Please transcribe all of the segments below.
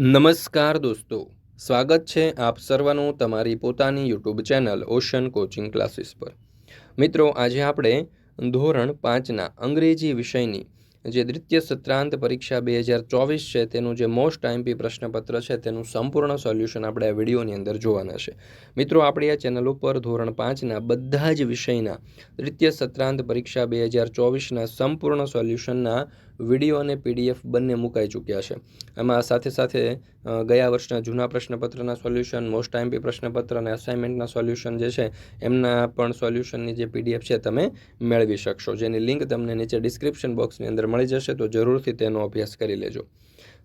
નમસ્કાર દોસ્તો, સ્વાગત છે આપ સર્વનું તમારી પોતાની YouTube channel ocean coaching classes પર. મિત્રો, આજે આપણે ધોરણ પાંચના અંગ્રેજી વિષયની જે દ્વિતીય સત્રાંત પરીક્ષા બે હજાર ચોવીસ છે, તેનું જે મોસ્ટ આઈમ્પી પ્રશ્નપત્ર છે, તેનું સંપૂર્ણ સોલ્યુશન આપણે આ વિડીયોની અંદર જોવાના છે. મિત્રો, આપણી આ ચેનલ ઉપર ધોરણ પાંચના બધા જ વિષયના દ્વિતીય સત્રાંત પરીક્ષા બે હજાર ચોવીસના સંપૂર્ણ સોલ્યુશનના વીડિયો અને પીડીએફ બંને મુકાઈ ચૂક્યા છે. એમાં સાથે સાથે ગયા વર્ષના જૂના પ્રશ્નપત્રના સોલ્યુશન, મોસ્ટ આઈમ્પી પ્રશ્નપત્ર અને અસાઇનમેન્ટના સોલ્યુશન જે છે, એમના પણ સોલ્યુશનની જે પીડીએફ છે તમે મેળવી શકશો. જેની લિંક તમને નીચે ડિસ્ક્રિપ્શન બોક્સની અંદર મળી જશે, તો જરૂરથી તેનો અભ્યાસ કરી લેજો.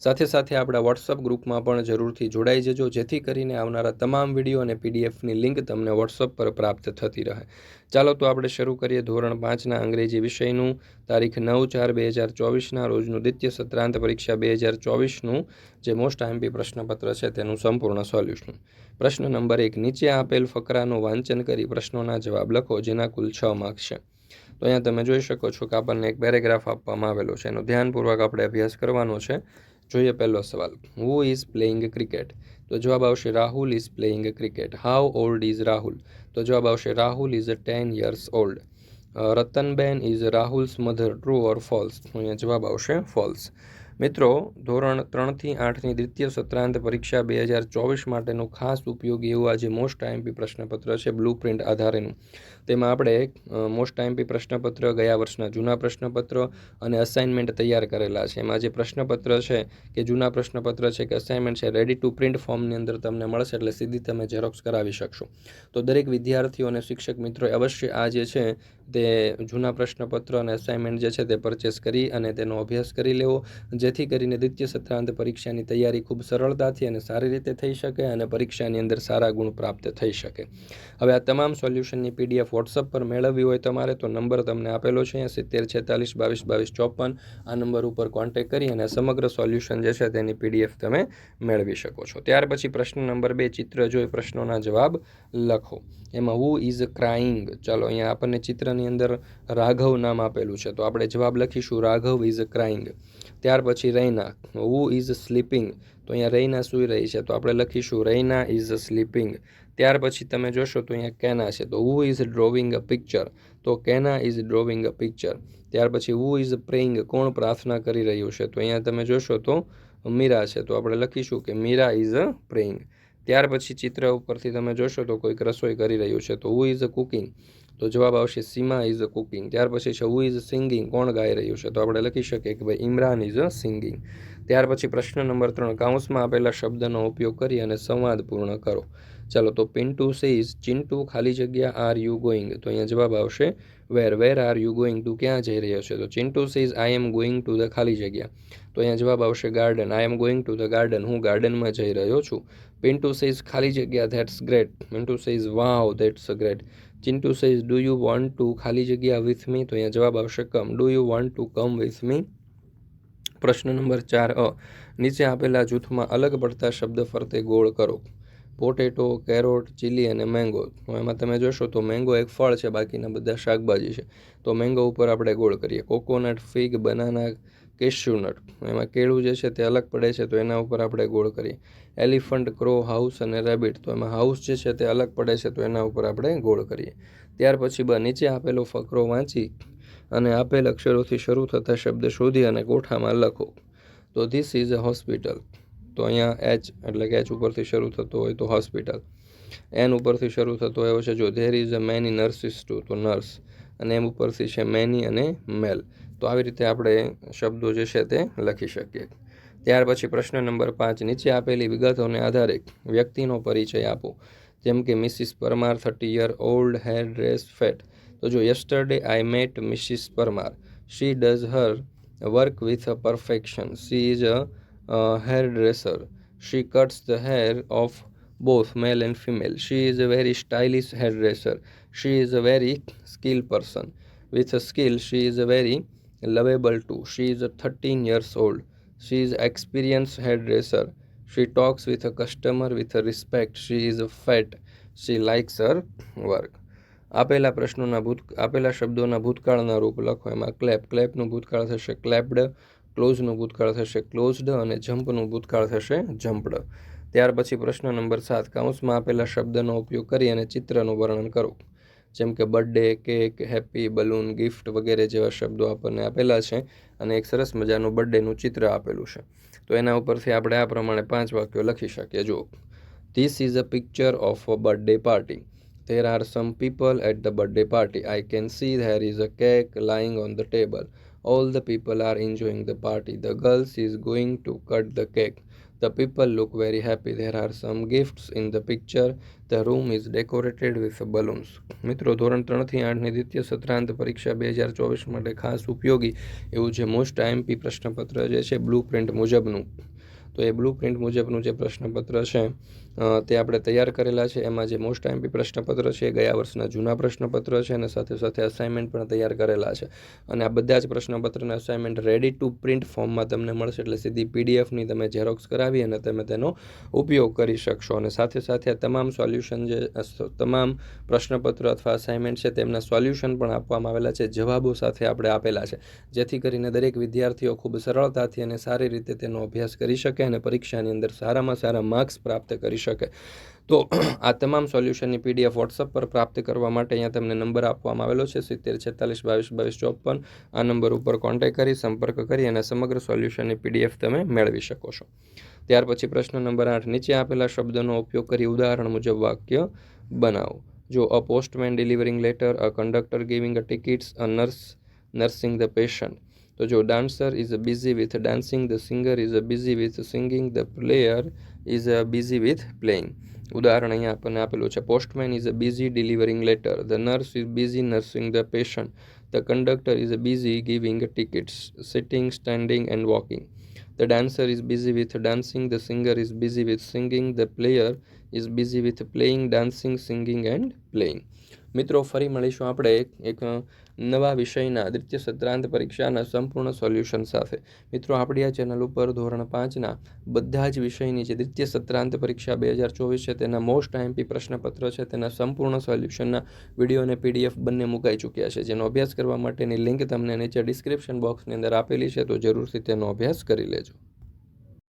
સાથે સાથે આપણા વોટ્સઅપ ગ્રુપમાં પણ જરૂરથી જોડાઈ જજો, જેથી કરીને આવનારા તમામ વીડિયો અને પીડીએફની લિંક તમને વોટ્સઅપ પર પ્રાપ્ત થતી રહે. ચાલો તો આપણે શરૂ કરીએ ધોરણ પાંચના અંગ્રેજી વિષયનું. તારીખ નવ ચાર બે હજાર ચોવીસના રોજનું દ્વિતીય સત્રાંત પરીક્ષા બે હજાર ચોવીસનું જે મોસ્ટ આઈમ્પી પ્રશ્નપત્ર છે તેનું સંપૂર્ણ સોલ્યુશન. પ્રશ્ન નંબર એક, નીચે આપેલ ફકરાનું વાંચન કરી પ્રશ્નોના જવાબ લખો, જેના કુલ છ માર્ક છે. તો અહીંયા તમે જોઈ શકો છો કે આપણને એક પેરેગ્રાફ આપવામાં આવેલો છે. એનો ધ્યાનપૂર્વક આપણે અભ્યાસ કરવાનો છે. જોઈએ પહેલો સવાલ હુ ઇઝ પ્લેઇંગ ક્રિકેટ તો જવાબ આવશે Rahul is playing cricket how old is Rahul તો જવાબ આવશે Rahul is ten years old Ratanben is Rahul's mother true or false અહીંયા જવાબ આવશે ફોલ્સ મિત્રો, ધોરણ ત્રણથી આઠની દ્વિતીય સત્રાંત પરીક્ષા બે હજાર ચોવીસ માટેનું ખાસ ઉપયોગી એવું આજે મોસ્ટ આઈએમપી પ્રશ્નપત્ર છે બ્લુ પ્રિન્ટ આધારેનું. તેમાં આપણે મોસ્ટ ટાઈમપી પ્રશ્નપત્ર, ગયા વર્ષના જૂના પ્રશ્નપત્ર અને અસાઇનમેન્ટ તૈયાર કરેલા છે. એમાં જે પ્રશ્નપત્ર છે કે જૂના પ્રશ્નપત્ર છે કે અસાઇનમેન્ટ છે રેડી ટુ પ્રિન્ટ ફોર્મની અંદર તમને મળશે એટલે સીધી તમે ઝેરોક્સ કરાવી શકશો. તો દરેક વિદ્યાર્થીઓ અને શિક્ષક મિત્રોએ અવશ્ય આ જે છે તે જૂના પ્રશ્નપત્ર અને અસાઇનમેન્ટ જે છે તે પરચેસ કરી અને તેનો અભ્યાસ કરી લેવો. જેથી કરીને દ્વિતીય સત્રાંત પરીક્ષાની તૈયારી ખૂબ સરળતાથી અને સારી રીતે થઈ શકે અને પરીક્ષાની અંદર સારા ગુણ પ્રાપ્ત થઈ શકે. હવે આ તમામ સોલ્યુશનની પીડીએફ વોટ્સઅપ પર મેળવવી હોય તમારે, તો નંબર તમને આપેલો છે અહીંયા સિત્તેર છેતાલીસ, બાવીસ બાવીસ, ચોપન. આ નંબર ઉપર કોન્ટેક્ટ કરી અને સમગ્ર સોલ્યુશન જે છે તેની પીડીએફ તમે મેળવી શકો છો. ત્યાર પછી પ્રશ્ન નંબર બે, ચિત્ર જોઈ પ્રશ્નોના જવાબ લખો. એમાં હુ ઇઝ ક્રાઇંગ ચાલો, અહીંયા આપણને ચિત્રની અંદર રાઘવ નામ આપેલું છે, તો આપણે જવાબ લખીશું, રાઘવ ઇઝ ક્રાઇંગ ત્યાર પછી રૈના હુ ઇઝ સ્લીપિંગ તો અહીંયા રૈના સૂઈ રહી છે, તો આપણે લખીશું, રૈના ઇઝ સ્લીપિંગ ત્યાર પછી તમે જોશો તો અહીંયા કેના છે. તો હુ ઇઝ ડ્રોવિંગ અ પિક્ચર તો કેના ઇઝ ડ્રોવિંગ અ પિક્ચર ત્યાર પછી હુ ઇઝ પ્રેઇંગ કોણ પ્રાર્થના કરી રહ્યું છે? તો અહીંયા તમે જોશો તો મીરા છે. તો આપણે લખીશું કે મીરા ઇઝ અ પ્રેઇંગ ત્યાર પછી ચિત્ર ઉપરથી તમે જોશો તો કોઈક રસોઈ કરી રહ્યું છે. તો હુ ઇઝ અ કુકિંગ તો જવાબ આવશે સીમા ઇઝ અ કુકિંગ ત્યાર પછી છે હુ ઇઝ સિંગિંગ કોણ ગાઈ રહ્યું છે? તો આપણે લખી શકીએ કે ભાઈ ઇમરાન ઇઝ અ સિંગિંગ ત્યાર પછી પ્રશ્ન નંબર ત્રણ, કાઉન્સમાં આપેલા શબ્દનો ઉપયોગ કરી અને સંવાદ પૂર્ણ કરો. ચાલો, તો પિન્ટુ સેઝ ચિન્ટુ, ખાલી જગ્યા આર યુ ગોઈંગ તો અહીંયા જવાબ આવશે where where are you going to ક્યાં જઈ રહ્યો છે? તો Chintu says I am going to the ખાલી જગ્યા. તો અહીંયા જવાબ આવશે garden I am going to the garden હું ગાર્ડનમાં જઈ રહ્યો છું. પિન્ટુ સેઝ ખાલી જગ્યા that's great Pintu says wow that's great Chintu says do you want to ખાલી જગ્યા વિથ મી તો અહીંયા જવાબ આવશે come do you want to come with me પ્રશ્ન નંબર ચાર અ નીચે આપેલા જૂથમાં અલગ પડતા શબ્દ ફરતે ગોળ કરો પોટેટો કેરોટ ચીલી અને મેંગો એમાં તમે જોશો તો મેંગો એક ફળ છે બાકીના બધા શાકભાજી છે તો મેંગો ઉપર આપણે ગોળ કરીએ કોકોનટ ફિગ બનાના કેશ્યુનટ. એમાં કેળું જે છે તે અલગ પડે છે, તો એના ઉપર આપણે ગોળ કરીએ. એલિફન્ટ, ક્રો, હાઉસ અને રેબિટ. તો એમાં હાઉસ જે છે તે અલગ પડે છે, તો એના ઉપર આપણે ગોળ કરીએ. ત્યાર પછી બ નીચે આપેલો ફકરો વાંચી અને આપેલ અક્ષરોથી શરૂ થતા શબ્દ શોધી અને ગોઠામાં લખો. તો ધીસ ઇઝ અ હોસ્પિટલ તો અહીંયા એચ એટલે કે એચ ઉપરથી શરૂ થતો હોય તો હોસ્પિટલ એન ઉપરથી શરૂ થતો હોય છે જો there is a many nurses too તો નર્સ અને એમ ઉપરથી છે મેની અને મેલ તો આવી રીતે આપણે શબ્દો જે છે તે લખી શકીએ ત્યાર પછી પ્રશ્ન નંબર પાંચ નીચે આપેલી વિગતોને આધારે વ્યક્તિનો પરિચય આપો જેમ કે Mrs Parmar thirty year old hair dress fat તો જો yesterday I met Mrs Parmar she does her work with a perfection she is a hairdresser she cuts the hair of both male and female. She is a very stylish hairdresser. She is a very skilled person. With a skill, she is a very lovable too. She is a 13 years old. She is experienced hairdresser. She talks with a customer with a respect. She is fat. She likes her work. આપેલા પ્રશ્નોના ભૂત, આપેલા શબ્દોના ભૂતકાળના રૂપ લખો એમાં clap ક્લેપનું ભૂતકાળ થશે ક્લેપ્ડ ક્લોઝનું ભૂતકાળ થશે ક્લોઝડ અને જમ્પનું ભૂતકાળ થશે જમ્પડ ત્યાર પછી પ્રશ્ન નંબર સાત કાઉન્સમાં આપેલા શબ્દનો ઉપયોગ કરી અને ચિત્રનું વર્ણન કરો જેમ કે birthday cake happy balloon gift વગેરે જેવા શબ્દો આપણને આપેલા છે અને એક સરસ મજાનું બર્થડેનું ચિત્ર આપેલું છે તો એના ઉપરથી આપણે આ પ્રમાણે પાંચ વાક્યો લખી શકીએ જુઓ this is a picture of a birthday party There are some people at the birthday party. I can see there is a cake lying on the table. All the people are enjoying the party. The girls is going to cut the cake. The people look very happy. There are some gifts in the picture. The room is decorated with balloons. મિત્રો ધોરણ ત્રણથી આઠની દ્વિતીય સત્રાંત પરીક્ષા બે હજાર ચોવીસ માટે ખાસ ઉપયોગી એવું જે મોસ્ટ આઈએમપી પ્રશ્નપત્ર જે છે બ્લુ પ્રિન્ટ મુજબનું તો એ બ્લુ પ્રિન્ટ મુજબનું જે પ્રશ્નપત્ર છે તે આપણે તૈયાર કરેલા છે. એમાં જે મોસ્ટ આઈએમપી પ્રશ્નપત્ર છે, એ ગયા વર્ષના જૂના પ્રશ્નપત્ર છે અને સાથે સાથે અસાઇનમેન્ટ પણ તૈયાર કરેલા છે. અને આ બધા જ પ્રશ્નપત્રના અસાઇનમેન્ટ રેડી ટુ પ્રિન્ટ ફોર્મમાં તમને મળશે. એટલે સીધી પીડીએફની તમે ઝેરોક્સ કરાવી અને તમે તેનો ઉપયોગ કરી શકશો. અને સાથે સાથે આ તમામ સોલ્યુશન જે તમામ પ્રશ્નપત્ર અથવા અસાઇનમેન્ટ છે, તેમના સોલ્યુશન પણ આપવામાં આવેલા છે, જવાબો સાથે આપણે આપેલા છે. જેથી કરીને દરેક વિદ્યાર્થીઓ ખૂબ સરળતાથી અને સારી રીતે તેનો અભ્યાસ કરી શકે અને પરીક્ષાની અંદર સારામાં સારા માર્ક્સ પ્રાપ્ત કરી શકે. તો આ તમામ સોલ્યુશનની પીડીએફ વોટ્સઅપ પર પ્રાપ્ત કરવા માટે અહીંયા તમને નંબર આપવામાં આવેલો છે, સિત્તેર, છેતાલીસ, બાવીસ બાવીસ, ચોપન. આ નંબર ઉપર કોન્ટેક્ટ કરી, સંપર્ક કરી અને સમગ્ર સોલ્યુશનની પીડીએફ તમે મેળવી શકો છો. ત્યાર પછી પ્રશ્ન નંબર આઠ, નીચે આપેલા શબ્દોનો ઉપયોગ કરી ઉદાહરણ મુજબ વાક્ય બનાવો. જો a postman delivering letter a conductor giving a tickets a nurse nursing the patient તો જો dancer is busy with dancing the singer is busy with singing the player is busy with playing ઉદાહરણ અહીંયા આપણને આપેલું છે postman is busy delivering letter the nurse is busy nursing the patient the conductor is busy giving tickets sitting standing and walking The dancer is busy with dancing, the singer is busy with singing, the player is busy with playing, dancing, singing and playing. મિત્રો, ફરી મળીશું આપણે એક નવા વિષયના દ્વિતીય સત્રાંત પરીક્ષાના સંપૂર્ણ સોલ્યુશન સાથે. મિત્રો, આપણી આ ચેનલ ઉપર ધોરણ પાંચના બધા જ વિષયની જે દ્વિતીય સત્રાંત પરીક્ષા બે હજાર ચોવીસ છે, તેના મોસ્ટ આઈએમપી પ્રશ્નપત્ર છે, તેના સંપૂર્ણ સોલ્યુશનના વીડિયો અને પીડીએફ બંને મુકાઈ ચૂક્યા છે. જેનો અભ્યાસ કરવા માટેની લિંક તમને નીચે ડિસ્ક્રિપ્શન બોક્સની અંદર આપેલી છે, તો જરૂરથી તેનો અભ્યાસ કરી લેજો.